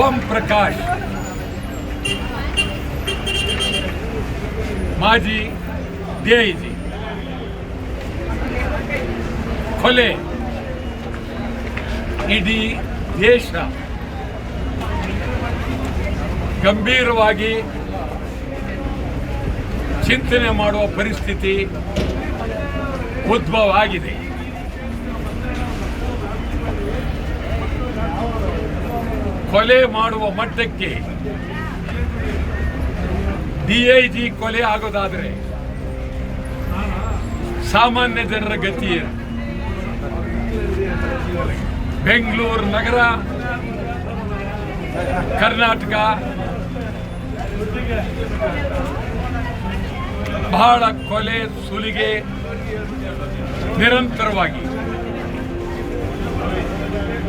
ಓಂ ಪ್ರಕಾಶ್ ಮಾಜಿ ಡಿಐಜಿ ಕೊಲೆ ಇಡೀ ದೇಶ ಗಂಭೀರವಾಗಿ ಚಿಂತನೆ ಮಾಡುವ ಪರಿಸ್ಥಿತಿ ಉದ್ಭವ ಆಗಿದೆ ಕೊಲೆ ಮಾಡುವ ಮಟ್ಟಕ್ಕೆ ಡಿಐಜಿ ಕೊಲೆ ಆಗೋದಾದ್ರೆ ಸಾಮಾನ್ಯ ಜನರ ಗತಿ ಏನು? ಬೆಂಗಳೂರು ನಗರ, ಕರ್ನಾಟಕ ಬಹಳ ಕೊಲೆ ಸುಲಿಗೆ ನಿರಂತರವಾಗಿ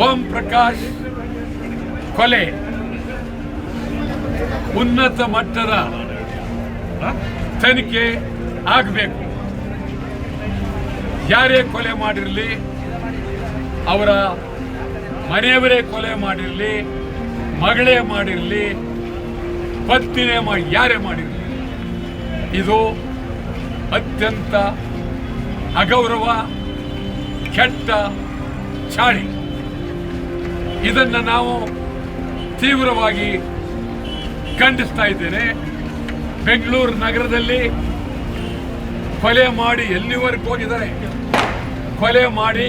ಓಂ ಪ್ರಕಾಶ್ ಕೊಲೆ. ಉನ್ನತ ಮಟ್ಟದ ತನಿಖೆ ಆಗಬೇಕು. ಯಾರೇ ಕೊಲೆ ಮಾಡಿರಲಿ, ಅವರ ಮನೆಯವರೇ ಕೊಲೆ ಮಾಡಿರಲಿ, ಮಗಳೇ ಮಾಡಿರಲಿ, ಪತ್ನಿನೇ ಮಾಡಿ ಯಾರೇ ಮಾಡಿರಲಿ, ಇದು ಅತ್ಯಂತ ಅಗೌರವ, ಕೆಟ್ಟ ಚಾಳಿ. ಇದನ್ನು ನಾವು ತೀವ್ರವಾಗಿ ಖಂಡಿಸ್ತಾ ಇದ್ದೇನೆ. ಬೆಂಗಳೂರು ನಗರದಲ್ಲಿ ಕೊಲೆ ಮಾಡಿ ಎಲ್ಲಿವರೆಗೂ ಹೋಗಿದ್ದಾರೆ? ಕೊಲೆ ಮಾಡಿ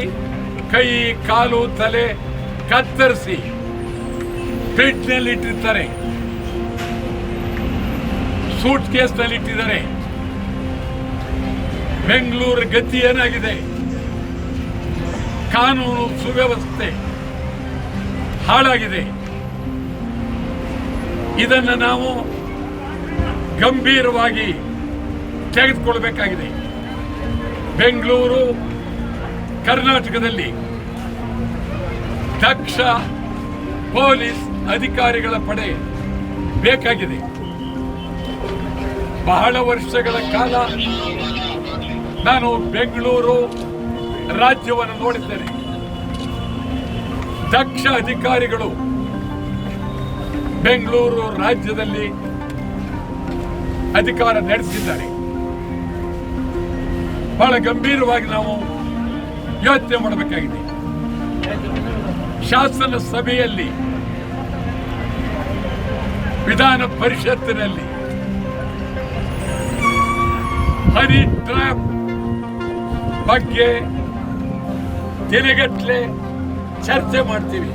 ಕೈ, ಕಾಲು, ತಲೆ ಕತ್ತರಿಸಿ ಫ್ರಿಡ್ಜ್ನಲ್ಲಿ ಇಟ್ಟಿರ್ತಾರೆ ಸೂಟ್ ಕೇಸ್ನಲ್ಲಿ ಇಟ್ಟಿದ್ದಾರೆ ಬೆಂಗಳೂರು ಗತಿ ಏನಾಗಿದೆ? ಕಾನೂನು ಸುವ್ಯವಸ್ಥೆ ಹಾಳಾಗಿದೆ. ಇದನ್ನು ನಾವು ಗಂಭೀರವಾಗಿ ತೆಗೆದುಕೊಳ್ಬೇಕಾಗಿದೆ. ಬೆಂಗಳೂರು, ಕರ್ನಾಟಕದಲ್ಲಿ ದಕ್ಷ ಪೊಲೀಸ್ ಅಧಿಕಾರಿಗಳ ಪಡೆ ಬೇಕಾಗಿದೆ. ಬಹಳ ವರ್ಷಗಳ ಕಾಲ ನಾನು ಬೆಂಗಳೂರು ರಾಜ್ಯವನ್ನು ನೋಡಿದ್ದೇನೆ. ದಕ್ಷ ಅಧಿಕಾರಿಗಳು ಬೆಂಗಳೂರು ರಾಜ್ಯದಲ್ಲಿ ಅಧಿಕಾರ ನಡೆಸಿದ್ದಾರೆ. ಬಹಳ ಗಂಭೀರವಾಗಿ ನಾವು ಯೋಚನೆ ಮಾಡಬೇಕಾಗಿದೆ. ಶಾಸನ ಸಭೆಯಲ್ಲಿ, ವಿಧಾನ ಪರಿಷತ್ತಿನಲ್ಲಿ ಹನಿ ಟ್ರ್ಯಾಪ್ ಬಗ್ಗೆ ದಿನಗಟ್ಟಲೆ ಚರ್ಚೆ ಮಾಡ್ತೀವಿ.